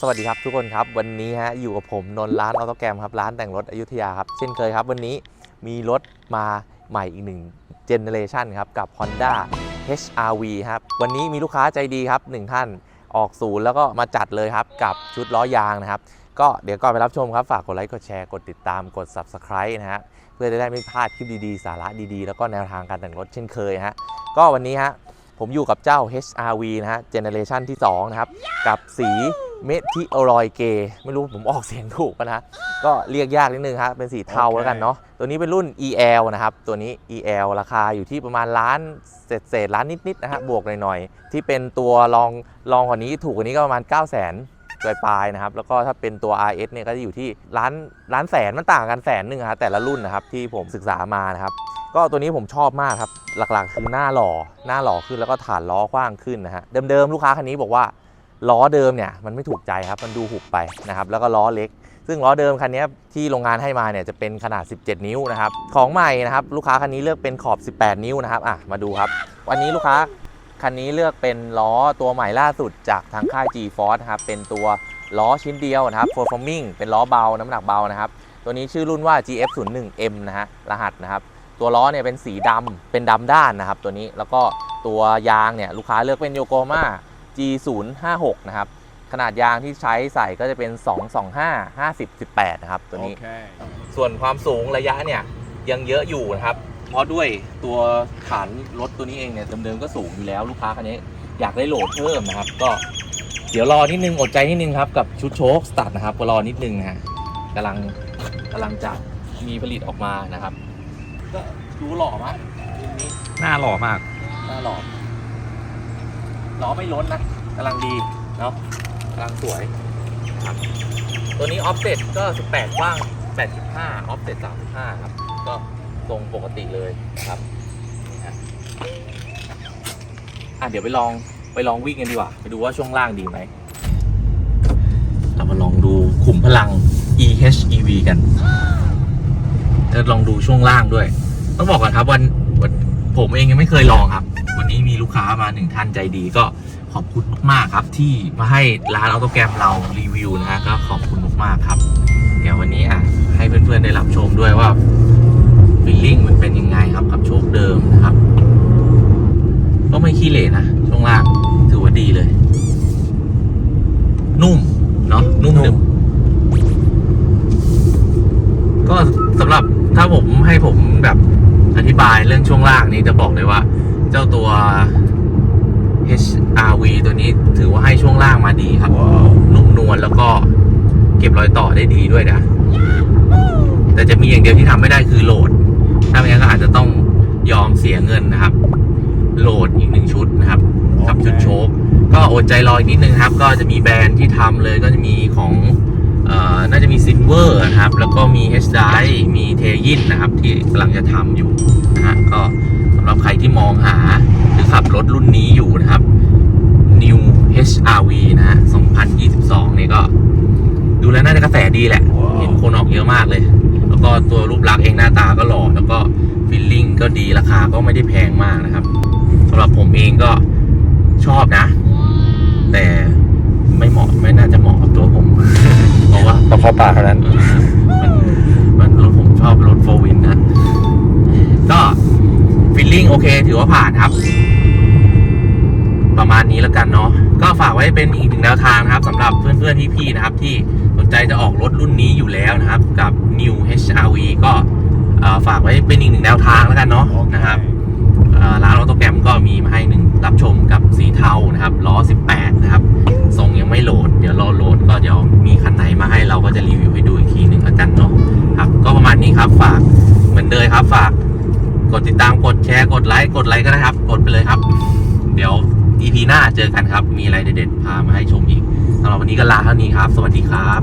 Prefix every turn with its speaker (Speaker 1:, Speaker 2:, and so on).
Speaker 1: สวัสดีครับทุกคนครับวันนี้ฮะอยู่กับผมนนท์ร้านออโตแกรมครับร้านแต่งรถอยุธยาครับเช่นเคยครับ วันนี้มีรถมาใหม่อีกหนึ่งเจเนเรชันครับกับ Honda HRV ครับวันนี้มีลูกค้าใจดีครับหนึ่งท่านออกศูนย์แล้วก็มาจัดเลยครับกับชุดล้อยางนะครับ ก็เดี๋ยวก่อนไปรับชมครับ ฝากกดไลค์กดแชร์กดติดตามกด Subscribe นะฮะเพื่อจะได้ไม่พลาดคลิปดีๆ สาระดีๆ แล้วก็แนวทางการแต่งรถเช่นเคยฮะก็วันนี้ฮะผมอยู่กับเจ้า HRV นะฮะเจเนเรชันที่2นะครับกับสี เมทิโอรอยเก ไม่รู้ผมออกเสียงถูกปะนะ ก็เรียกยากนิดนึงครับ เป็นสีเทา
Speaker 2: โอเค
Speaker 1: แล้วกันเนาะ ตัวนี้เป็นรุ่น EL นะครับ ตัวนี้ EL ราคาอยู่ที่ประมาณล้านเศษเศษๆล้านนิดๆนะฮะ บวกหน่อยๆ ที่เป็นตัวรองรองกว่านี้ถูกกว่านี้ก็ประมาณ 9 0 0 0 0 0ปลายปลายๆนะครับ แล้วก็ถ้าเป็นตัว RS เนี่ยก็จะอยู่ที่ล้านล้านแสนมันต่างกันแสนหนึ่งครับแต่ละรุ่นนะครับที่ผมศึกษามานะครับ ก็ตัวนี้ผมชอบมากครับ หลักๆคือหน้าหล่อ หน้าหล่อขึ้นแล้วก็ฐานล้อกว้างขึ้นนะฮะ เดิมๆลูกค้าคันนี้บอกว่า ล้อเดิมเนี่ยมันไม่ถูกใจครับมันดูหุบไปนะครับแล้วก็ล้อเล็ก ซึ่งล้อเดิมคันนี้ที่โรงงานให้มาเนี่ยจะเป็นขนาด 17 นิ้วนะครับของใหม่นะครับลูกค้าคันนี้เลือกเป็นขอบ 18 นิ้วนะครับอะมาดูครับ วันนี้ลูกค้าคันนี้เลือกเป็นล้อตัวใหม่ล่าสุดจากทางค่าย G-Force นะครับเป็นตัวล้อชิ้นเดียวนะครับ Performing เป็นล้อเบา น้ำหนักเบานะครับ ตัวนี้ชื่อรุ่นว่า GF01M นะฮะ รหัสนะครับ ตัวล้อเนี่ยเป็นสีดำ เป็นดำด้านนะครับ ตัวนี้ แล้วก็ตัวยางเนี่ยลูกค้าเลือกเป็นโยโกมา G056 นะครับ ขนาดยางที่ใช้ใส่ก็จะเป็น 225 50 18 นะครับ ตัวนี้
Speaker 2: โอเค
Speaker 1: ส่วนความสูงระยะเนี่ย ยังเยอะอยู่นะครับ เพราะด้วยตัวฐานรถตัวนี้เองเนี่ยเดิมๆก็สูงอยู่แล้วลูกค้าคันนี้อยากได้โหลดเพิ่มนะครับ ก็เดี๋ยวรอนิดนึงอดใจนิดนึงครับกับชุดโชคสตาร์ทนะครับก็รอนิดนึงนะฮะกำลังกำลังจะมีผลิตออกมานะครับ ก็ดูหล่อมากรุ่นนี้
Speaker 2: หน้าหล่อมาก
Speaker 1: หน้าหล่อ ล้อไม่ล้นนะกำลังดีเนาะกำลังสวยครับตัวนี้ออฟเซ็ตก็ 18กว้าง 85 ออฟเซ็ต35 ครับ ก็ทรงปกติเลยครับนี่ฮะอะเดี๋ยวไปลองไปลองวิ่งกันดีกว่า ไปดูว่าช่วงล่างดีไหมเรามาลองดูขุมพลัง EHEV กันจะลองดูช่วงล่างด้วย ต้องบอกก่อนครับวันวันผมเองยังไม่เคยลองครับ วันนี้มีลูกค้ามาหนึ่งท่านใจดีก็ขอบคุณมากๆครับ ที่มาให้ร้านออโตแกรมเรารีวิวนะฮะก็ขอบคุณมากๆครับ เดี๋ยววันนี้อะให้เพื่อนๆได้รับชมด้วยว่าฟีลลิ่งมันเป็นยังไงครับกับโชคเดิมนะครับ ก็ไม่ขี้เหร่นะช่วงล่างถือว่าดีเลย นุ่มเนาะนุ่มหนึบก็สำหรับถ้าผมให้ผมแบบอธิบายเรื่องช่วงล่างนี้จะบอกเลยว่า เจ้าตัว HRV ตัวนี้ถือว่าให้ช่วงล่างมาดีครับ นุ่มนวลแล้วก็เก็บรอยต่อได้ดีด้วยนะ แต่จะมีอย่างเดียวที่ทำไม่ได้คือโหลด ถ้าไม่งั้นก็อาจจะต้องยอมเสียเงินนะครับ โหลดอีกหนึ่งชุดนะครับกับชุดโชคก็อดใจรออีกนิดนึงครับ ก็จะมีแบรนด์ที่ทำเลยก็จะมีของเอ่อ น่าจะมีซินเวอร์นะครับ แล้วก็มี H d i มีเทยินนะครับ ที่กำลังจะทำอยู่นะฮะก็สำหรับใครที่มองหาหรือขับรถรุ่นนี้อยู่นะครับ New HRV นะฮะ 2022 นี่ก็ ดูแล้วน่าจะกระแสดีแหละ เห็นคนออกเยอะมากเลย แล้วก็ตัวรูปลักษณ์เองหน้าตาก็หล่อ แล้วก็ฟิลลิ่งก็ดี ราคาก็ไม่ได้แพงมากนะครับสำหรับผมเองก็ชอบนะ แต่ไม่เหมาะไม่น่าจะเหมาะกับ ตัวผมเพราะว่า
Speaker 2: ต้องเข้าป่าเท่านั้น
Speaker 1: มันมันรถผมชอบรถโฟวินนะ ก็ฟิลลิ่งโอเค ถือว่าผ่านครับ ประมาณนี้แล้วกันเนาะก็ฝากไว้เป็นอีกหนึ่งแนวทางนะครับสำหรับเพื่อนๆพี่ๆนะครับ ที่สนใจจะออกรถรุ่นนี้อยู่แล้วนะครับ กับ New HRV ก็เอ่อฝากไว้เป็นอีกหนึ่งแนวทางแล้วกันเนาะนะครับเอ่อร้านออโตแกรมก็มีมาให้หนึ่งรับชมกับสีเทานะครับล้อ 18 นะครับทรง ครับฝากเหมือนเดิมครับ ฝากกดติดตามกดแชร์กดไลค์กดไลค์ก็ได้ครับ กดไปเลยครับ เดี๋ยว EP หน้าเจอกันครับ มีอะไรเด็ดๆพามาให้ชมอีกสำหรับวันนี้ก็ลาเท่านี้ครับ สวัสดีครับ